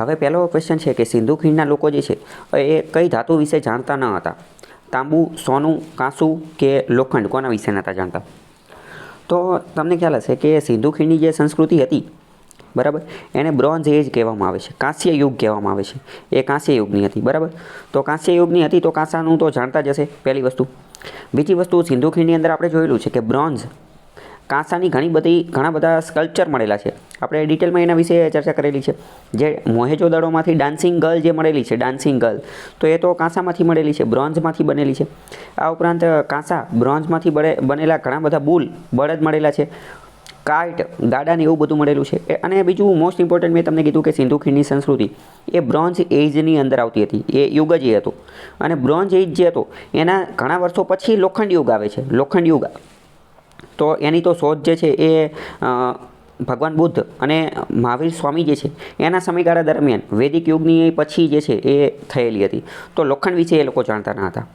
હવે પહેલો ક્વેશ્ચન છે કે સિંધુ ખીણના લોકો જે છે, એ કઈ ધાતુ વિશે જાણતા ન હતા? તાંબુ, સોનું, કાંસુ કે લોખંડ? કોના વિશે નહોતા જાણતા? તો તમને ખ્યાલ હશે કે સિંધુ ખીણની જે સંસ્કૃતિ હતી, બરાબર, એને બ્રોન્ઝ એજ કહેવામાં આવે છે, કાંસ્ય યુગ કહેવામાં આવે છે, એ કાંસ્ય યુગની હતી, બરાબર? તો કાંસ્ય યુગની હતી તો કાંસાનું તો જાણતા જ હશે, પહેલી વસ્તુ. બીજી વસ્તુ, સિંધુ ખીણની અંદર આપણે જોયેલું છે કે બ્રોન્ઝ, કાંસાની ઘણી બધી, ઘણા બધા સ્કલ્પચર મળેલા છે. આપણે ડિટેલમાં એના વિશે ચર્ચા કરેલી છે. જે મોહેજો દડોમાંથી ડાન્સિંગ ગર્લ જે મળેલી છે ડાન્સિંગ ગર્લ તો એ તો કાંસામાંથી મળેલી છે બ્રોન્ઝમાંથી બનેલી છે. આ ઉપરાંત કાંસા બ્રોન્ઝમાંથી બનેલા ઘણા બધા બુલ બળદ મળેલા છે. કાર્ટ ગાડાને એવું બધું મળેલું છે. અને બીજું મોસ્ટ ઇમ્પોર્ટન્ટ મેં તમને કીધું કે સિંધુ ખીણની સંસ્કૃતિ. એ બ્રોન્ઝ એજની અંદર આવતી હતી. એ યુગ જ એ હતો. અને બ્રોન્ઝ એજ જે હતો, એના ઘણા વર્ષો પછી લોખંડ યુગ આવે છે. લોખંડ યુગ. તો એની તો શોધ જે છે એ ભગવાન બુદ્ધ અને મહાવીર સ્વામી જે છે, એના સમયગાળા દરમિયાન વૈદિક યુગની પછી જે છે, એ થયેલી હતી. તો લોખંડ વિશે એ લોકો જાણતા ન હતા.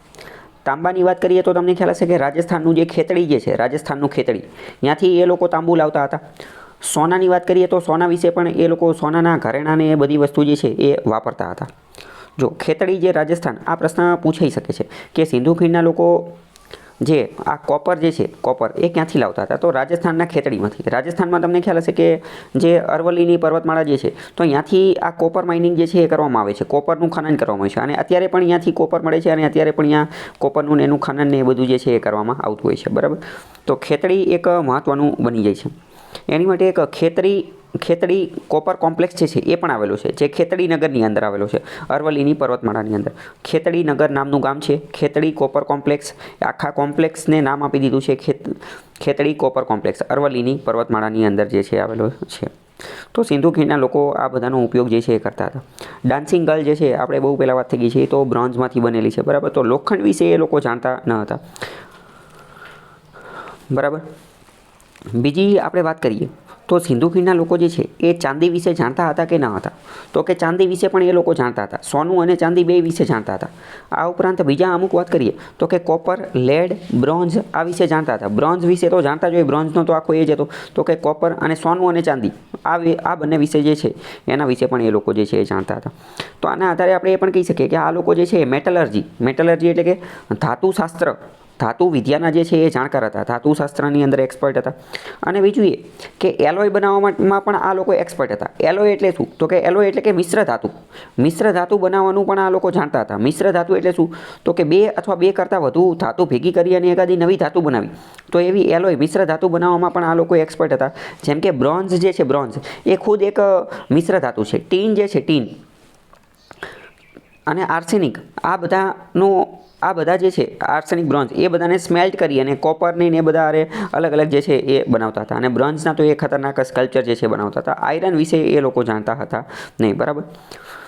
તાંબાની વાત કરીએ તો તમને ખ્યાલ હશે કે રાજસ્થાનનું જે ખેતડી જે છે, રાજસ્થાનનું ખેતડી, ત્યાંથી એ લોકો તાંબુ લાવતા હતા. સોનાની વાત કરીએ તો સોના વિશે પણ એ લોકો સોનાના ઘરેણાને એ બધી વસ્તુ જે છે, એ વાપરતા હતા. જો ખેતડી જે રાજસ્થાન, આ પ્રશ્ન પૂછાઈ શકે છે કે સિંધુ ખીણના લોકો જે આ કોપર જે છે, કોપર, એ ક્યાંથી લાવતા હતા? તો રાજસ્થાનના ખેતડીમાંથી. રાજસ્થાનમાં તમને ખ્યાલ હશે કે જે અરવલ્લીની પર્વતમાળા જે છે, તો અહીંયાથી આ કોપર માઇનિંગ જે છે, એ કરવામાં આવે છે. કોપરનું ખનન કરવામાં આવે છે. અને અત્યારે પણ અહીંયાથી કોપર મળે છે અને અત્યારે પણ અહીંયા કોપરનું એનું ખનન ને એ બધું જે છે, એ કરવામાં આવતું હોય છે. બરાબર? તો ખેતડી એક મહત્ત્વનું બની જાય છે. એની માટે એક ખેતરી ખેતડી કોપર કોમ્પ્લેક્સ જે છે, એ પણ આવેલું છે, જે ખેતડી નગરની અંદર આવેલો છે, અરવલ્લીની પર્વતમાળાની અંદર. ખેતડી નગર નામનું ગામ છે ખેતડી કોપર કોમ્પ્લેક્સ, આખા કોમ્પ્લેક્સને નામ આપી દીધું છે, ખેત ખેતડી કોપર કોમ્પ્લેક્સ, અરવલ્લીની પર્વતમાળાની અંદર જે છે, આવેલો છે. તો સિંધુ ખીણના લોકો આ બધાનો ઉપયોગ જે છે, એ કરતા હતા. ડાન્સિંગ ગર્લ જે છે, આપણે બહુ પહેલાં વાત થઈ ગઈ છે, એ તો બ્રોન્ઝમાંથી બનેલી છે, બરાબર? તો લોખંડ વિશે એ લોકો જાણતા ન હતા. બરાબર? બીજી આપણે વાત કરીએ, તો સિંધુ ખીણના લોકો જે છે, એ ચાંદી વિશે જાણતા હતા કે ન હતા? તો કે ચાંદી વિશે પણ એ લોકો જાણતા હતા. સોનું અને ચાંદી બે વિશે જાણતા હતા. આ ઉપરાંત બીજા અમુક વાત કરીએ, તો કે કોપર, લેડ, બ્રોન્ઝ આ વિશે જાણતા હતા. બ્રોન્ઝ વિશે તો જાણતા જ હોય, બ્રોન્ઝનો તો આખો એ જ હતો. તો કે કોપર અને સોનું અને ચાંદી, આ આ બંને વિશે જે છે, એના વિશે પણ એ લોકો જે છે એ જાણતા હતા. તો આના આધારે આપણે એ પણ કહી શકીએ કે આ લોકો જે છે મેટલર્જી મેટલર્જી એટલે કે ધાતુશાસ્ત્ર ધાતુ વિદ્યાના જે છે એ જાણકાર હતા ધાતુશાસ્ત્રની અંદર એક્સપર્ટ હતા. અને બીજું એ કે એલોય બનાવવામાં પણ આ લોકો એક્સપર્ટ હતા. એલોય એટલે શું? તો કે એલોય એટલે કે મિશ્ર ધાતુ. મિશ્ર ધાતુ બનાવવાનું પણ આ લોકો જાણતા હતા. મિશ્ર ધાતુ એટલે શું? તો કે બે અથવા બે કરતાં વધુ ધાતુ ભેગી કરી અને એકાદી નવી ધાતુ બનાવી. તો એવી એલોય, મિશ્ર ધાતુ બનાવવામાં પણ આ લોકો એક્સપર્ટ હતા. જેમ કે બ્રોન્ઝ જે છે, બ્રોન્ઝ, એ ખુદ એક મિશ્ર ધાતુ છે. ટીન જે છે, ટીન. અને આર્સેનિક આ બધાનો, આ બધા જે છે આર્સેનિક બ્રોન્ઝ એ બધાને સ્મેલ્ટ કરી અને કોપરની ને એ બધા અરે અલગ અલગ જે છે, એ બનાવતા હતા. અને બ્રોન્ઝના તો એ ખતરનાક સ્કલ્પચર જે છે, બનાવતા હતા. આયરન વિશે એ લોકો જાણતા હતા નહીં, બરાબર?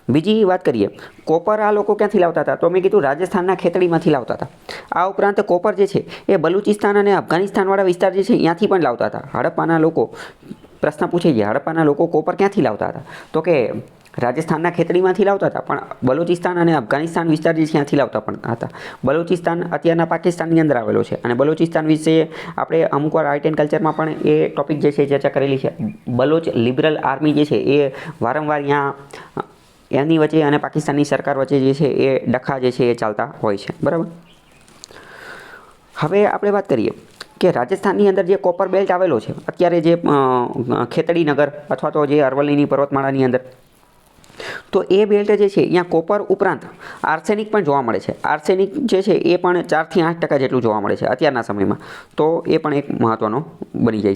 બીજી વાત કરીએ. કોપર આ લોકો ક્યાંથી લાવતા હતા? તો મેં કીધું રાજસ્થાનના ખેતડીમાંથી લાવતા હતા. આ ઉપરાંત કોપર જે છે, એ બલુચિસ્તાન અને અફઘાનિસ્તાનવાળા વિસ્તાર જે છે, ત્યાંથી પણ લાવતા હતા. હડપ્પાના લોકો, પ્રશ્ન પૂછે છે, હડપ્પાના લોકો કોપર ક્યાંથી લાવતા હતા? તો કે રાજસ્થાનના ખેતડીમાંથી લાવતા હતા, પણ બલુચિસ્તાન અને અફઘાનિસ્તાન વિસ્તાર જે ત્યાંથી લાવતા પણ હતા. બલુચિસ્તાન અત્યારના પાકિસ્તાનની અંદર આવેલો છે અને બલુચિસ્તાન વિશે આપણે અમુક વાર આર્ટ એન્ડ કલ્ચરમાં પણ એ ટોપિક જે છે ચર્ચા કરેલી છે. બલોચ લિબરલ આર્મી જે છે એ વારંવાર ત્યાં એની વચ્ચે અને પાકિસ્તાનની સરકાર વચ્ચે જે છે એ ડખા જે છે એ ચાલતા હોય છે. બરાબર? હવે આપણે વાત કરીએ કે રાજસ્થાનની અંદર જે કોપર બેલ્ટ આવેલો છે, અત્યારે જે ખેતડી નગર અથવા તો જે અરવલ્લીની પર્વતમાળાની અંદર તો એ બેલ્ટ જે છે, અહીંયા કોપર ઉપરાંત આર્સેનિક પણ જોવા મળે છે. આર્સેનિક જે છે, એ પણ ચારથી આઠ ટકા જેટલું જોવા મળે છે અત્યારના સમયમાં. તો એ પણ એક મહત્ત્વનો બની જાય છે.